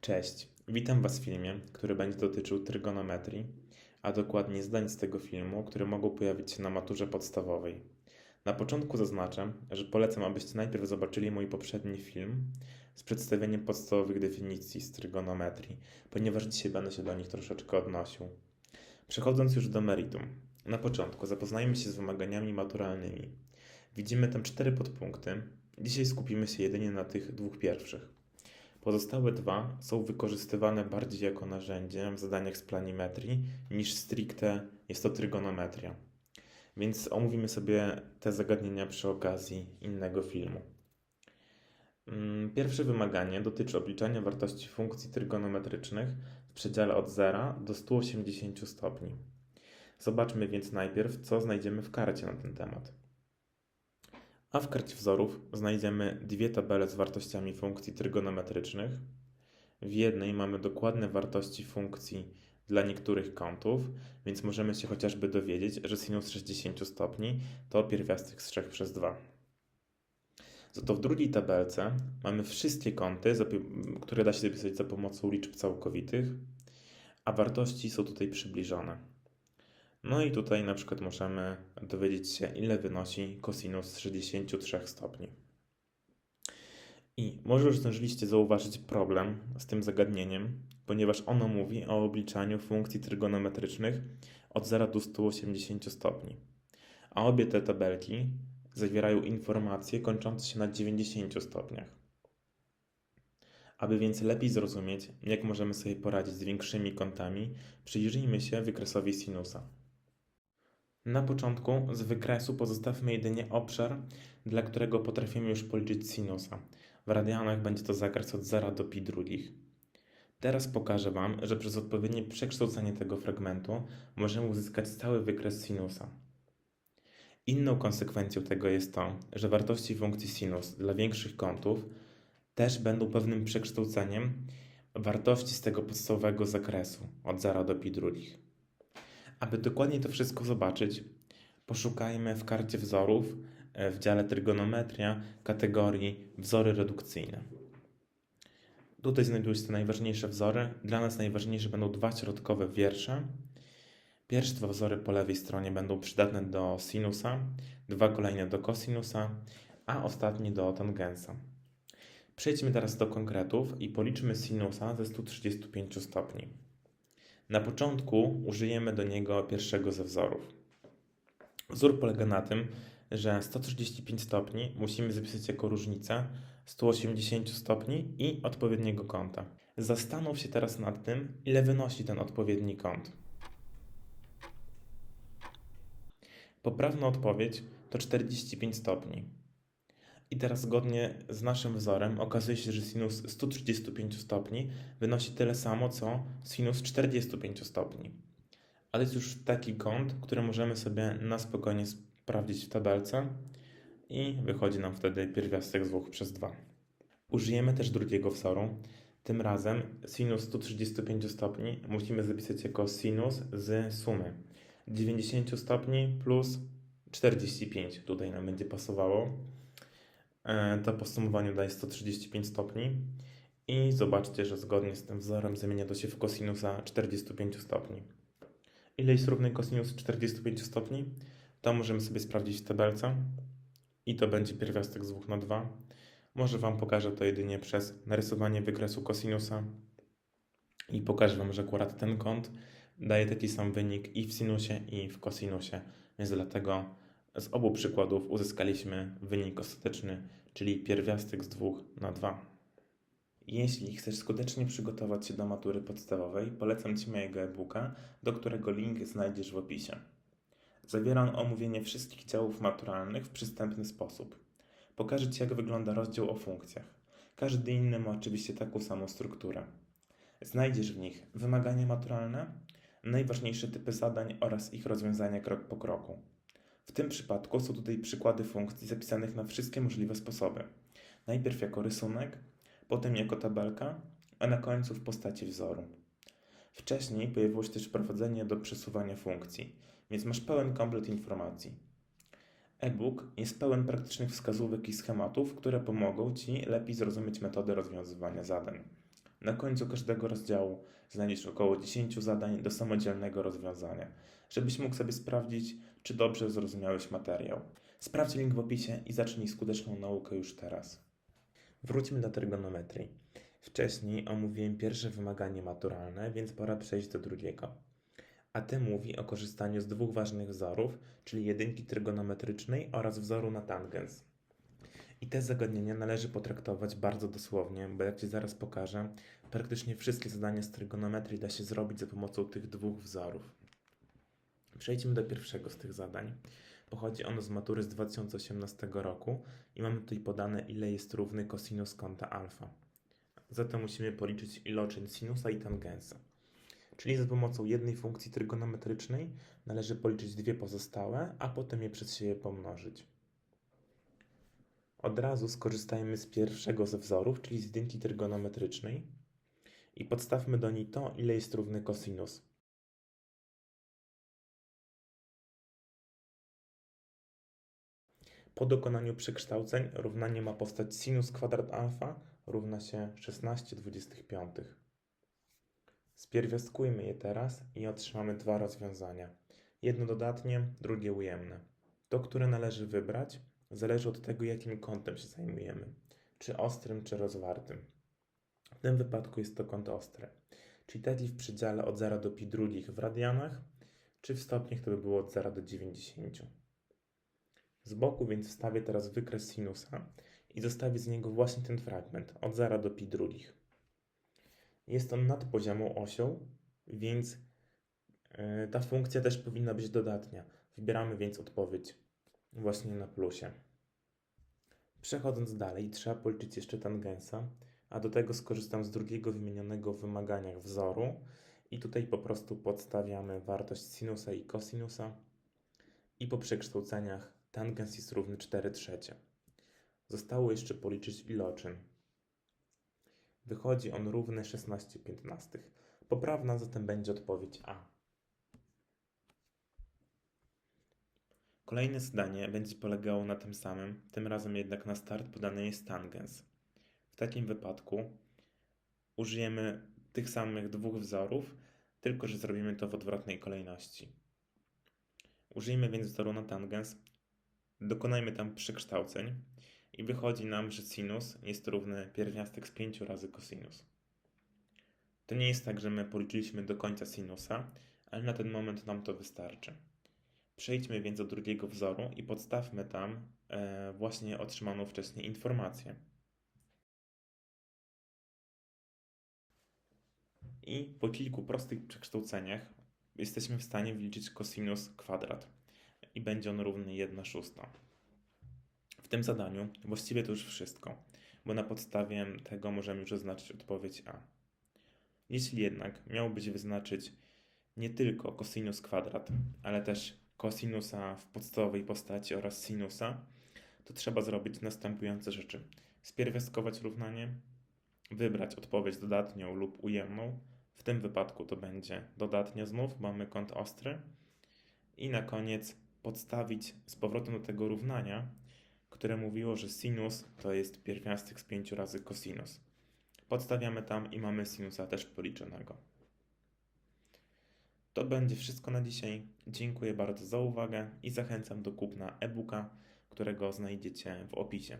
Cześć, witam Was w filmie, który będzie dotyczył trygonometrii, a dokładnie zdań z tego filmu, które mogą pojawić się na maturze podstawowej. Na początku zaznaczę, że polecam, abyście najpierw zobaczyli mój poprzedni film z przedstawieniem podstawowych definicji z trygonometrii, ponieważ dzisiaj będę się do nich troszeczkę odnosił. Przechodząc już do meritum. Na początku zapoznajmy się z wymaganiami maturalnymi. Widzimy tam cztery podpunkty. Dzisiaj skupimy się jedynie na tych dwóch pierwszych. Pozostałe dwa są wykorzystywane bardziej jako narzędzie w zadaniach z planimetrii niż stricte jest to trygonometria. Więc omówimy sobie te zagadnienia przy okazji innego filmu. Mm, Pierwsze wymaganie dotyczy obliczania wartości funkcji trygonometrycznych w przedziale od 0 do 180 stopni. Zobaczmy więc najpierw, co znajdziemy w karcie na ten temat. A w karcie wzorów znajdziemy dwie tabele z wartościami funkcji trygonometrycznych. W jednej mamy dokładne wartości funkcji dla niektórych kątów, więc możemy się chociażby dowiedzieć, że sinus 60 stopni to pierwiastek z 3 przez 2. Za to w drugiej tabelce mamy wszystkie kąty, które da się zapisać za pomocą liczb całkowitych, a wartości są tutaj przybliżone. No i tutaj na przykład możemy dowiedzieć się, ile wynosi kosinus 63 stopni. I może już zdążyliście zauważyć problem z tym zagadnieniem, ponieważ ono mówi o obliczaniu funkcji trygonometrycznych od 0 do 180 stopni. A obie te tabelki zawierają informacje kończące się na 90 stopniach. Aby więc lepiej zrozumieć, jak możemy sobie poradzić z większymi kątami, przyjrzyjmy się wykresowi sinusa. Na początku z wykresu pozostawmy jedynie obszar, dla którego potrafimy już policzyć sinusa. W radianach będzie to zakres od 0 do pi drugich. Teraz pokażę Wam, że przez odpowiednie przekształcenie tego fragmentu możemy uzyskać stały wykres sinusa. Inną konsekwencją tego jest to, że wartości funkcji sinus dla większych kątów też będą pewnym przekształceniem wartości z tego podstawowego zakresu od 0 do pi drugich. Aby dokładnie to wszystko zobaczyć, poszukajmy w karcie wzorów e, w dziale trygonometria kategorii wzory redukcyjne. Tutaj znajdują się te najważniejsze wzory. Dla nas najważniejsze będą dwa środkowe wiersze. Pierwsze dwa wzory po lewej stronie będą przydatne do sinusa, dwa kolejne do kosinusa, a ostatni do tangensa. Przejdźmy teraz do konkretów i policzmy sinusa ze 135 stopni. Na początku użyjemy do niego pierwszego ze wzorów. Wzór polega na tym, że 135 stopni musimy zapisać jako różnicę 180 stopni i odpowiedniego kąta. Zastanów się teraz nad tym, ile wynosi ten odpowiedni kąt. Poprawna odpowiedź to 45 stopni. I teraz zgodnie z naszym wzorem okazuje się, że sinus 135 stopni wynosi tyle samo co sinus 45 stopni. Ale jest już taki kąt, który możemy sobie na spokojnie sprawdzić w tabelce i wychodzi nam wtedy pierwiastek z 2 przez 2. Użyjemy też drugiego wzoru. Tym razem sinus 135 stopni musimy zapisać jako sinus z sumy 90 stopni plus 45. Tutaj nam będzie pasowało. E, To podsumowanie daje 135 stopni. I zobaczcie, że zgodnie z tym wzorem zamienia to się w kosinusa 45 stopni. Ile jest równy kosinus 45 stopni? To możemy sobie sprawdzić w tabelce. I to będzie pierwiastek z 2 na 2. Może Wam pokażę to jedynie przez narysowanie wykresu kosinusa. I pokażę Wam, że akurat ten kąt daje taki sam wynik i w sinusie, i w kosinusie. Więc dlatego z obu przykładów uzyskaliśmy wynik ostateczny, czyli pierwiastek z 2 na 2. Jeśli chcesz skutecznie przygotować się do matury podstawowej, polecam Ci mojego e-booka, do którego link znajdziesz w opisie. Zawiera on omówienie wszystkich działów maturalnych w przystępny sposób. Pokażę Ci, jak wygląda rozdział o funkcjach. Każdy inny ma oczywiście taką samą strukturę. Znajdziesz w nich wymagania maturalne, najważniejsze typy zadań oraz ich rozwiązania krok po kroku. W tym przypadku są tutaj przykłady funkcji zapisanych na wszystkie możliwe sposoby. Najpierw jako rysunek, potem jako tabelka, a na końcu w postaci wzoru. Wcześniej pojawiło się też wprowadzenie do przesuwania funkcji, więc masz pełen komplet informacji. E-book jest pełen praktycznych wskazówek i schematów, które pomogą Ci lepiej zrozumieć metody rozwiązywania zadań. Na końcu każdego rozdziału znajdziesz około 10 zadań do samodzielnego rozwiązania, żebyś mógł sobie sprawdzić, czy dobrze zrozumiałeś materiał. Sprawdź link w opisie i zacznij skuteczną naukę już teraz. Wróćmy do trygonometrii. Wcześniej omówiłem pierwsze wymaganie maturalne, więc pora przejść do drugiego. A te mówi o korzystaniu z dwóch ważnych wzorów, czyli jedynki trygonometrycznej oraz wzoru na tangens. I te zagadnienia należy potraktować bardzo dosłownie, bo jak Ci zaraz pokażę, praktycznie wszystkie zadania z trygonometrii da się zrobić za pomocą tych dwóch wzorów. Przejdźmy do pierwszego z tych zadań. Pochodzi ono z matury z 2018 roku i mamy tutaj podane, ile jest równy kosinus kąta alfa. Zatem musimy policzyć iloczyn sinusa i tangensa. Czyli za pomocą jednej funkcji trygonometrycznej należy policzyć dwie pozostałe, a potem je przez siebie pomnożyć. Od razu skorzystajmy z pierwszego ze wzorów, czyli z jedynki trygonometrycznej i podstawmy do niej to, ile jest równy kosinus. Po dokonaniu przekształceń równanie ma powstać sinus kwadrat alfa równa się 16,25. Spierwiastkujmy je teraz i otrzymamy dwa rozwiązania. Jedno dodatnie, drugie ujemne. To, które należy wybrać, zależy od tego, jakim kątem się zajmujemy. Czy ostrym, czy rozwartym. W tym wypadku jest to kąt ostry. Czyli taki w przedziale od 0 do pi drugich w radianach, czy w stopniach to by było od 0 do 90. Z boku więc wstawię teraz wykres sinusa i zostawię z niego właśnie ten fragment od 0 do pi drugich. Jest on nad poziomą osią, więc yy, ta funkcja też powinna być dodatnia. Wybieramy więc odpowiedź właśnie na plusie. Przechodząc dalej, trzeba policzyć jeszcze tangensa, a do tego skorzystam z drugiego wymienionego w wymaganiach wzoru i tutaj po prostu podstawiamy wartość sinusa i kosinusa i po przekształceniach tangens jest równy 4 trzecie. Zostało jeszcze policzyć iloczyn. Wychodzi on równy 16 piętnastych. Poprawna zatem będzie odpowiedź A. Kolejne zdanie będzie polegało na tym samym, tym razem jednak na start podany jest tangens. W takim wypadku użyjemy tych samych dwóch wzorów, tylko że zrobimy to w odwrotnej kolejności. Użyjmy więc wzoru na tangens, dokonajmy tam przekształceń i wychodzi nam, że sinus jest równy pierwiastek z 5 razy cosinus. To nie jest tak, że my policzyliśmy do końca sinusa, ale na ten moment nam to wystarczy. Przejdźmy więc do drugiego wzoru i podstawmy tam e, właśnie otrzymaną wcześniej informację. I po kilku prostych przekształceniach jesteśmy w stanie wyliczyć cosinus kwadrat i będzie on równy 1 szósta. W tym zadaniu właściwie to już wszystko, bo na podstawie tego możemy już oznaczyć odpowiedź A. Jeśli jednak miałbyś wyznaczyć nie tylko cosinus kwadrat, ale też kosinusa w podstawowej postaci oraz sinusa, to trzeba zrobić następujące rzeczy. Spierwiastkować równanie, wybrać odpowiedź dodatnią lub ujemną. W tym wypadku to będzie dodatnia znów, mamy kąt ostry. I na koniec podstawić z powrotem do tego równania, które mówiło, że sinus to jest pierwiastek z 5 razy cosinus. Podstawiamy tam i mamy sinusa też policzonego. To będzie wszystko na dzisiaj. Dziękuję bardzo za uwagę i zachęcam do kupna e-booka, którego znajdziecie w opisie.